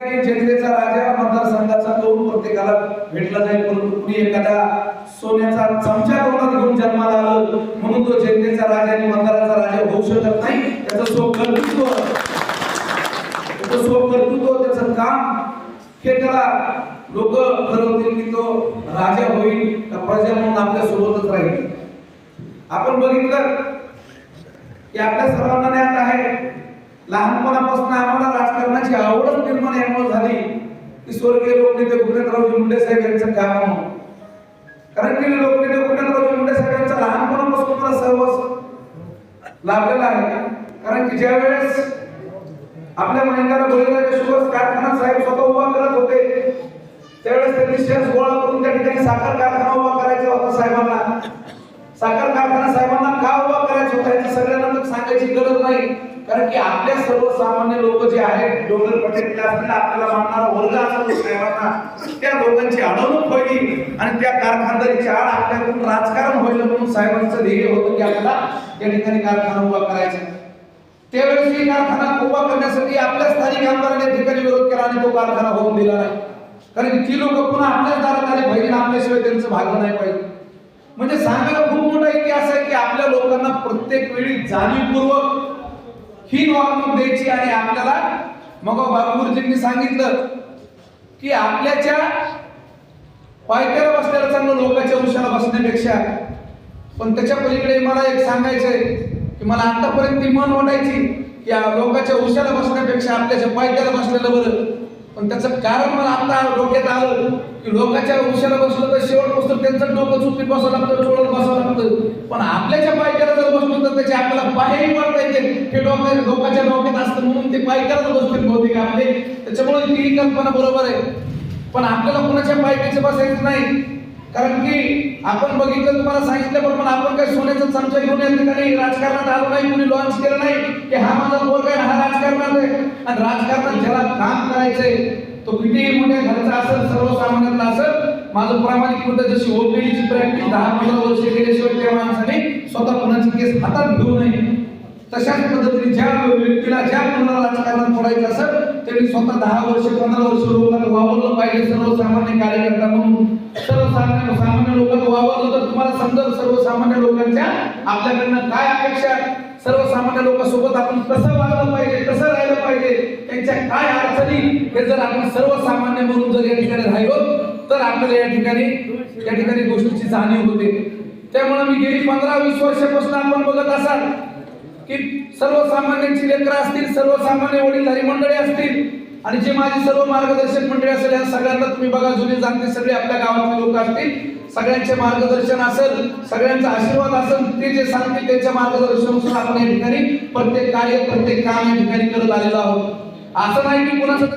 जनतेचा राजा मतदारसंघाचा कौल प्रत्येकाला भेटला जाईल परंतु कुणी एखादा सोन्याचा चमचा तोंडात घेऊन जन्माला आलं म्हणून तो जनतेचा राजा आणि मतदाराचा राजा होऊ शकत नाही. त्याचं स्वकर्तृत्व त्याचं स्वकर्तृत्व त्याचं काम हे त्याला लोक ठरवतील की तो राजा होईल का प्रजा म्हणून आपल्या सोबतच राहील. आपण बघितलं की आपल्या सर्वांना ज्ञात आहे. लहानपणापासून आम्हाला राजकारणाची आवडच निर्माण यामुळे झाली. की स्वर्गीय लोकनेते गुणेंद्ररावजी मुंडे साहेब यांचं काम. कारण की लोकनेते गुणेंद्ररावजी मुंडे साहेब यांचा लहानपणापासून मला सहवास लाभलेला आहे. कारण की ज्या वेळेस आपल्या महिन्याला बळीराजा शुगर्स कारखाना साहेब स्वतः उभा करत होते त्यावेळेस त्यांनी शेअर्स गोळा करून त्या ठिकाणी साखर कारखाना उभा करायचा होता साहेबांना. साखर कारखाना साहेबांना का उभा करायचा होता याची सगळ्यांना तर सांगायची गरज नाही. कारण की सर्वसामान्य लोक जे आहेत डोंगर पट्ट्यातले असतील आपल्याला मानणारा वर्ग असतो साहेबांना त्या लोकांची अडवणूक होईल आणि त्या कारखानदारीची आड आपल्याकडून राजकारण व्हायला म्हणून साहेबांचं ध्येय होतं की आपल्याला त्या ठिकाणी कारखाना उभा करायचा त्यावेळेस ही कारखाना उभा करण्यासाठी आपल्या स्थानिक आमदारांनी ठिकाणी विरोध केला आणि तो कारखाना होऊन दिला नाही. कारण की ती लोक पुन्हा आपल्याच दारात आले पाहिजे आपल्याशिवाय त्यांचं भागलं नाही पाहिजे. म्हणजे सांगायला खूप मोठा इतिहास आहे की आपल्या लोकांना प्रत्येक वेळी जाणीवपूर्वक ही वागणूक द्यायची आणि आपल्याला मग बाबूजींनी सांगितलं की आपल्याच्या पायथ्याला बसलेलं चांगलं लोकांच्या उशाला बसण्यापेक्षा पण त्याच्या पलीकडे मला एक सांगायचंय की मला आतापर्यंत ती मन वाटायची की लोकांच्या उशाला बसण्यापेक्षा आपल्याच्या पायथ्याला बसलेलं बरं. पण त्याचं कारण मला आता डोक्यात आलं की लोकांच्या उशाला बसलं तर शेवट पुस्तक त्यांचं डोकं चुकीत बसावं लागतं चोळत बसावं लागतं. पण आपल्याच्या पायथ्याला जर बसलो तर त्याचे आपल्याला पायही मारता येते हे डोक्या लोकांच्या डोक्यात असतं म्हणून ते पायकाला बसतील बहुतेक आपले. त्याच्यामुळे ती कल्पना बरोबर आहे. पण आपल्याला कोणाच्या पायथ्याचे बसायचं नाही. कारण की आपण बघितलं तुम्हाला सांगितलं पण आपण काही सोन्याचा चमचा घेऊन या ठिकाणी राजकारणात आलो नाही कुणी लॉन्च केलं नाही की हा माझा पोरगा आहे हा राजकारणात आहे. आणि राजकारणात ज्याला काम करायचंय तो कितीही मोठ्या घरचा असेल सर्वसामान्यातला असेल माझं प्रामाणिक मत जशी ओपीडीची प्रॅक्टिस दहा पंधरा वर्ष केल्याशिवाय त्या माणसाने स्वतः कोणाची केस हातात घेऊ नये. तशाच पद्धतीने ज्या व्यक्तीला ज्या मुलाला राजकारणात सोडायचं असेल त्यांनी स्वतः दहा वर्ष पंधरा वर्ष लोकांना वावरलं पाहिजे सर्वसामान्य कार्यकर्ता म्हणून. सर्वसामान्य सामान्य लोकांना वावरलं तर तुम्हाला समजेल सर्वसामान्य लोकांच्या आपल्याकडनं काय अपेक्षा सर्वसामान्य लोकांसोबत आपण कसं वागलं पाहिजे कसं राहिलं पाहिजे त्यांच्या काय अडचणी? हे जर आपण सर्वसामान्य म्हणून जर या ठिकाणी राहिलो तर आपल्याला या ठिकाणी या ठिकाणी गोष्टीची जाणीव होते. त्यामुळे मी गेली पंधरा वीस वर्षापासून आपण बघत असाल की सर्वसामान्यांची लेकरं असतील सर्वसामान्य वडीलधारी मंडळी असतील आणि जे माझी सर्व मार्गदर्शक मंडळी असेल या सगळ्यांना तुम्ही बघा जुने जाणते सगळे आपल्या गावातले लोक असतील. सगळ्यांचे मार्गदर्शन असेल सगळ्यांचा आशीर्वाद असेल ते जे सांगतील त्यांच्या मार्गदर्शनानुसार आपण या ठिकाणी प्रत्येक कार्य प्रत्येक काम या ठिकाणी करत आलेलो आहोत. असं नाही की कुणाचं